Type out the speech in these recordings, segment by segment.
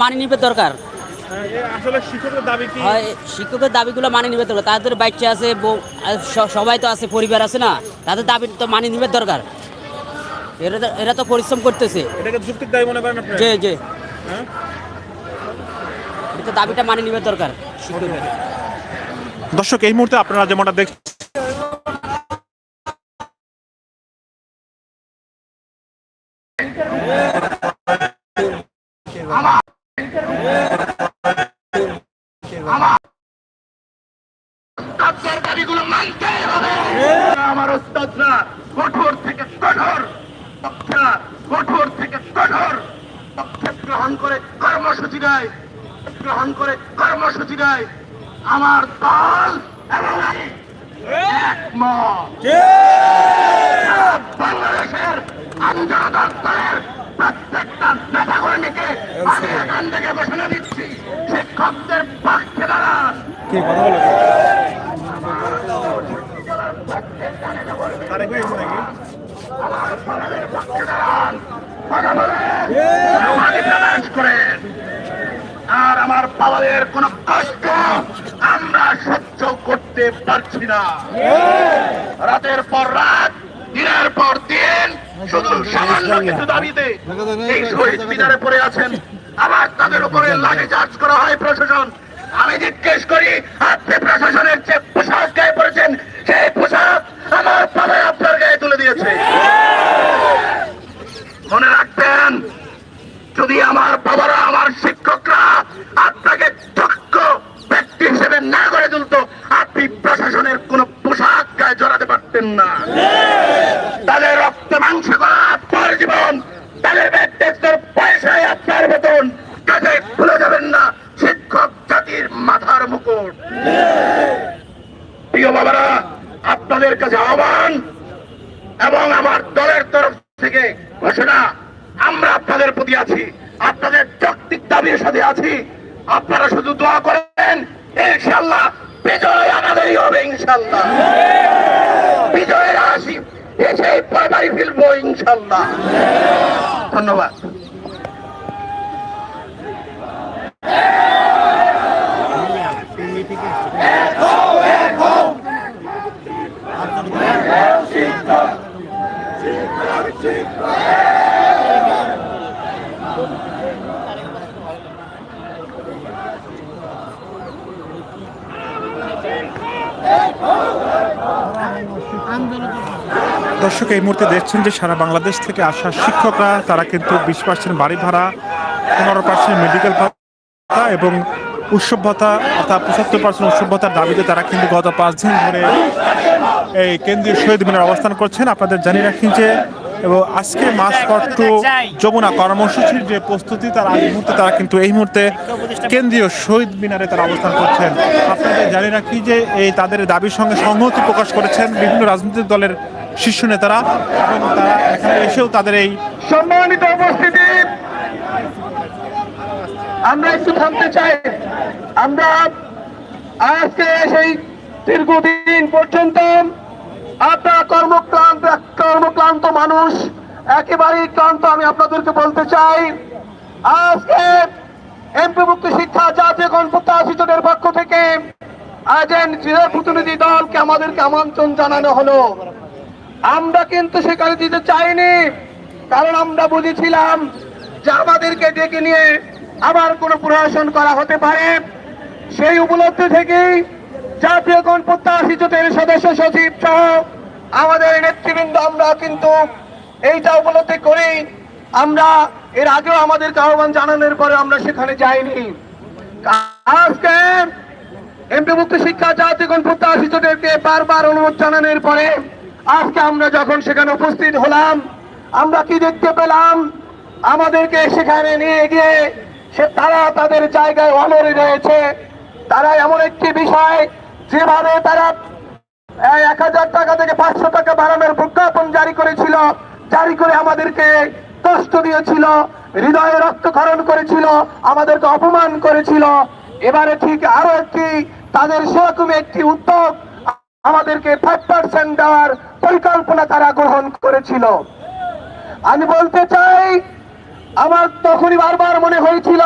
মানি নিবে দরকার। আসলে শিক্ষকের দাবিগুলো মানি নিবে দরকার। তাদের বাচ্চা আছে সবাই তো আছে পরিবার আছে না। তাদের দাবি তো মানি নিবে দরকার। এরা তো- এরা তো পরিশ্রম করতেছে। যে যে হ্যাঁ? দাবিটা মানি নিবে দরকার। শিক্ষকের দর্শক এই মুহূর্তে আপনারা যেমনটা দেখ তাদের আমার ওস্তাদরা কঠোর থেকে কঠোর। কঠোর থেকে কঠোর। পক্ষে গ্রহণ করে কর্মসূচি দেয়। গ্রহণ করে কর্মসূচি দেয়। আমার দল এবং আমি বাংলাদেশের আন্দোলন দলের প্রত্যেকটা নেতা কর্মীকে আমি এখান থেকে ঘোষণা দিচ্ছি। শিক্ষকদের পক্ষে দাঁড়া আমাকে প্রকাশ করেন আর আমার কোন কষ্ট আমরা সহ্য করতে পারছি না। রাতের পর রাত, দিনের পর দিন, শুধু সামান্য কিছু দাবিতে এই শহীদ মিনারে পড়ে আছেন। আবার তাদের উপরে লাঠি চার্জ করা হয় প্রশাসন। আমি জিজ্ঞেস করি, আপনি প্রশাসনের যে পোশাক গায়ে পড়েছেন সেই পোশাক আমার বাবা আপনার গায়ে তুলে দিয়েছে মনে রাখবেন যদি আমার বাবারা, আমার শিক্ষকরা আপনাকে দক্ষ ব্যক্তি হিসেবে না করে তুলতো, আপনি প্রশাসনের কোন পোশাক গায়ে জড়াতে পারতেন না। তাদের রক্ত মাংস করা আপনার জীবন, তাদের ব্যক্তিত্বের পয়সায় আপনার বেতন, কাজে ভুলে যাবেন না, শিক্ষক জাতির মাথার মুকুট। প্রিয় বাবারা, আপনাদের কাছে আহ্বান এবং আমার দলের তরফ থেকে ঘোষণা আমরা আপনাদের প্রতি আছি, আপনাদের যৌক্তিক দাবির সাথে আছি। আপনারা শুধু দোয়া করেন ইনশাল্লাহ বিজয় আমাদেরই হবে ইনশাল্লাহ বিজয়ের আসি এসে বাড়ি ফিরবো ইনশাল্লাহ ধন্যবাদ। দর্শক, এই মুহূর্তে দেখছেন যে সারা বাংলাদেশ থেকে আসা শিক্ষকরা, তারা কিন্তু বিশ পার্সেন্ট বাড়ি ভাড়া, পনেরো পার্সেন্ট মেডিকেল ভাড়া এবং উৎসভ্যতা অর্থাৎ পঁচাত্তর পার্সেন্ট উৎসভ্যতার দাবিতে তারা কিন্তু গত পাঁচ দিন ধরে এই কেন্দ্রীয় শহীদ মিনার অবস্থান করছেন। আপনাদের জানিয়ে রাখি যে এবং আজকে মাস টু যমুনা কর্মসূচির যে প্রস্তুতি, তার আগ মুহূর্তে তারা কিন্তু এই মুহূর্তে কেন্দ্রীয় শহীদ মিনারে তারা অবস্থান করছেন। আপনাদের জানিয়ে রাখি যে এই তাদের দাবির সঙ্গে সংহতি প্রকাশ করেছেন বিভিন্ন রাজনৈতিক দলের শীর্ষ নেতারা। এবং তারা এখানে এসেও তাদের এই সম্মানিত উপস্থিতি, আমরা একটু থামতে চাই। আমরা আজকে সেই দীর্ঘদিন পর্যন্ত আপনার কর্মক্লান্ত কর্মক্লান্ত মানুষ, একেবারেই ক্লান্ত, আমি আপনাদেরকে বলতে চাই, আজকে এমপি মুক্ত শিক্ষা জাতীয় গণপত্র আসিতনের পক্ষ থেকে আজ জেলা প্রতিনিধি দলকে আমাদেরকে আমন্ত্রণ জানানো হলো। আমরা কিন্তু সেখানে দিতে চাইনি, কারণ আমরা বুঝেছিলাম যে আমাদেরকে ডেকে নিয়ে আবার কোনো প্রশাসন করা হতে পারে। সেই উপলব্ধি থেকেই জাতীয় গণপ্রত্যাশী জোটের সদস্য সচিব সহ আমাদের নেতৃবৃন্দ, আমরা কিন্তু এইটা উপলব্ধি করি আমরা এর আগেও আমাদের আহ্বান জানানোর পরে আমরা সেখানে যাইনি। আজকে এমপি মুক্ত শিক্ষা, জাতীয় গণপ্রত্যাশী জোটেরকে বারবার অনুরোধ জানানোর পরে আজকে আমরা যখন সেখানে উপস্থিত হলাম, আমরা কি দেখতে পেলাম? আমাদেরকে সেখানে নিয়ে গিয়ে সে তারা তাদের জায়গায় অনরে রয়েছে। তারা এমন একটি বিষয় যেভাবে তারা এক হাজার টাকা থেকে পাঁচশো টাকা বাড়ানোর প্রজ্ঞাপন জারি করেছিল, জারি করে আমাদেরকে কষ্ট দিয়েছিল, হৃদয়ে রক্তক্ষরণ করেছিল, আমাদেরকে অপমান করেছিল। এবারে ঠিক আরও একটি, তাদের সেরকম একটি উদ্যোগ আমাদেরকে ফাইভ পার্সেন্ট দেওয়ার পরিকল্পনা তারা গ্রহণ করেছিল। আমি বলতে চাই, আমার তখনই বারবার মনে হয়েছিল,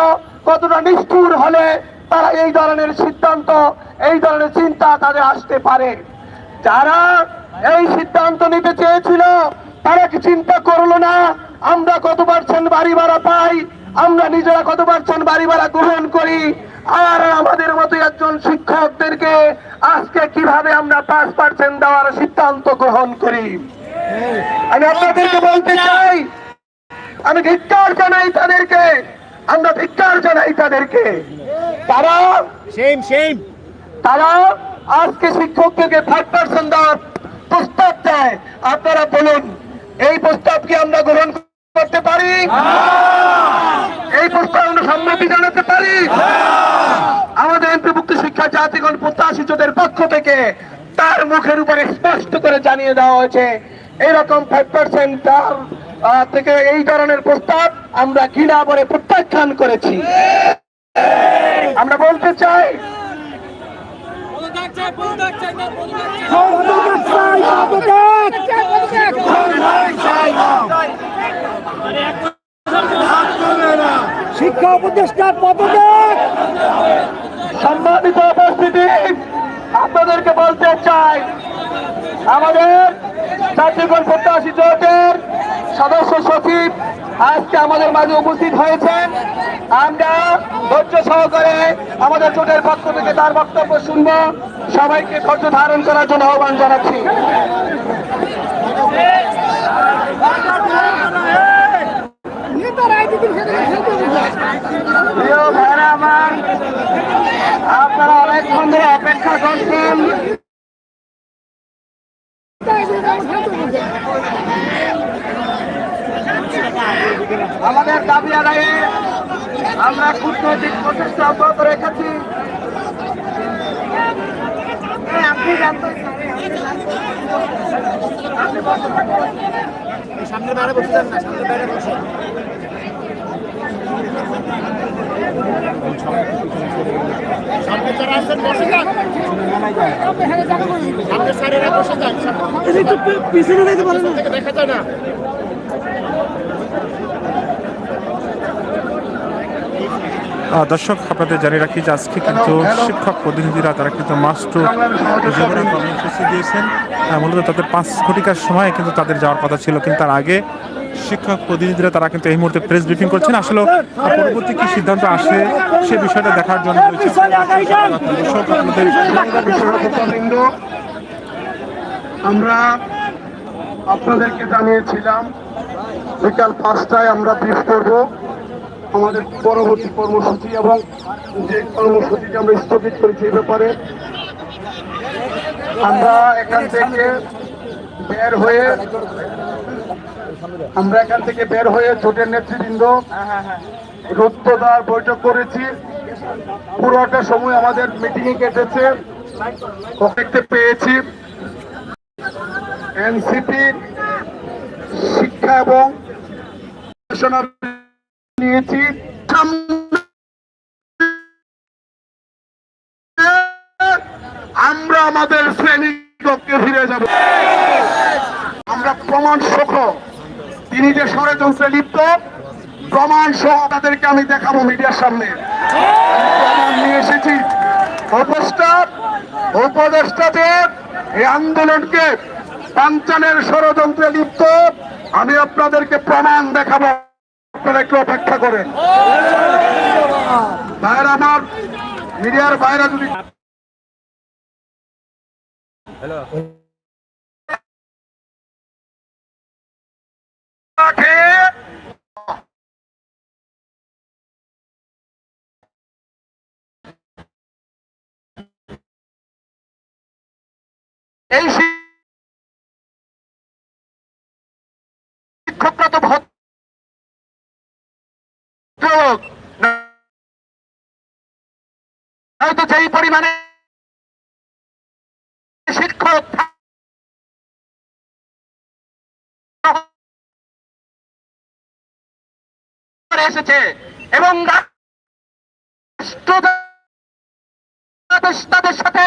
কতটা নিষ্ঠুর হলে তারা এই ধরনের সিদ্ধান্ত, এই ধরনের চিন্তা তাদের আসতে পারে। যারা এই সিদ্ধান্ত নিতে চেয়েছিল, তারা কি চিন্তা করল না, আমরা কত পার্সেন্ট বাড়ি ভাড়া পাই, আমরা নিজেরা কত পার্সেন্ট বাড়ি ভাড়া গ্রহণ করি, আর আমাদের মতো একজন শিক্ষকদেরকে আজকে কীভাবে আমরা পাঁচ পার্সেন্ট দেওয়ার সিদ্ধান্ত গ্রহণ করি? আমি আপনাদেরকে বলতে চাই, আমি ধিক্কার জানাই তাদেরকে, আমরা ধিক্কার জানাই তাদেরকে। তারা সেম সেম তারা আজকে শিক্ষকদেরকে ফাইভ পার্সেন্ট দেওয়ার প্রস্তাব দেয়। আপনারা বলুন এই প্রস্তাব কি আমরা গ্রহণ করতে পারি? এই প্রস্তাব আমরা সম্মতি জানাতে পারি? আমাদের এমপিভুক্ত শিক্ষা জাতিগণ প্রত্যাশিতদের পক্ষ থেকে তার মুখের উপরে স্পষ্ট করে জানিয়ে দেওয়া হয়েছে এরকম ফাইভ পার্সেন্ট থেকে এই ধরনের প্রস্তাব আমরা ঘৃণা করে প্রত্যাখ্যান করেছি। আমরা বলতে চাই শিক্ষা উপদেষ্টার পদত্যাগ। সম্মানিত উপস্থিতি আপনাদেরকে বলতে চাই আমাদের জাতীয়গণ প্রত্যাশী জোটের সদস্য সচিব আজকে আমাদের মাঝে উপস্থিত হয়েছেন। আমরা ধৈর্য সহকারে আমাদের জোটের পক্ষ থেকে তার বক্তব্য শুনব। সবাইকে ধৈর্য ধারণ করার জন্য আহ্বান জানাচ্ছি। আপনারা অনেকক্ষণ ধরে অপেক্ষা করছেন। আমাদের দাবি আদায়ে আমরা কূটনৈতিক প্রচেষ্টা অব্যাহত রেখেছি। আপনি জানতে সামনে বাইরে বসে যান না সামনে বাইরে বসে। সামনে যারা আছেন বসে যান। সামনে বসে পিছনে দেখা যায় না। দর্শক, আপনাদের জানিয়ে রাখি যে আজকে কিন্তু শিক্ষক প্রতিনিধিরা, তারা কিন্তু মাস্টু যুবরা কর্মসূচি দিয়েছেন। মূলত তাদের পাঁচ ঘটিকার সময় কিন্তু তাদের যাওয়ার কথা ছিল, কিন্তু তার আগে শিক্ষক প্রতিনিধিরা তারা কিন্তু এই মুহূর্তে প্রেস ব্রিফিং করছেন। আসলে পরবর্তী কি সিদ্ধান্ত আসে সে বিষয়টা দেখার জন্য আমরা আপনাদেরকে জানিয়েছিলাম, বিকাল পাঁচটায় আমরা ব্রিফ করব। আমাদের পরবর্তী কর্মসূচি এবং যে কর্মসূচিটি আমরা স্থগিত করেছি ব্যাপারে, আমরা এখান থেকে বের হয়ে, আমরা এখান থেকে বের হয়ে জোটের নেতৃবৃন্দ রুদ্ধদার বৈঠক করেছি। পুরোটা সময় আমাদের মিটিং এ কেটেছে। দেখতে পেয়েছি। এনসিপি শিক্ষা এবং গবেষণা আমরা আমাদের শ্রেণীকে ফিরে যাব। আমরা প্রমাণ সহ, তিনি যে ষড়যন্ত্রে লিপ্ত, প্রমাণ সহ তাদেরকে আমি দেখাবো মিডিয়ার সামনে। নিয়ে এসেছি। উপদেষ্টা, উপদেষ্টাদের এই আন্দোলনকে পাঞ্চানের ষড়যন্ত্রে লিপ্ত, আমি আপনাদেরকে প্রমাণ দেখাবো। আপনারা একটু অপেক্ষা করেন। ভাইয়ের আমার মিডিয়ার বাইরে যদি এই ভদ্রলোক হয়তো যেই পরিমাণে শিক্ষক এসেছে এবং তাদের সাথে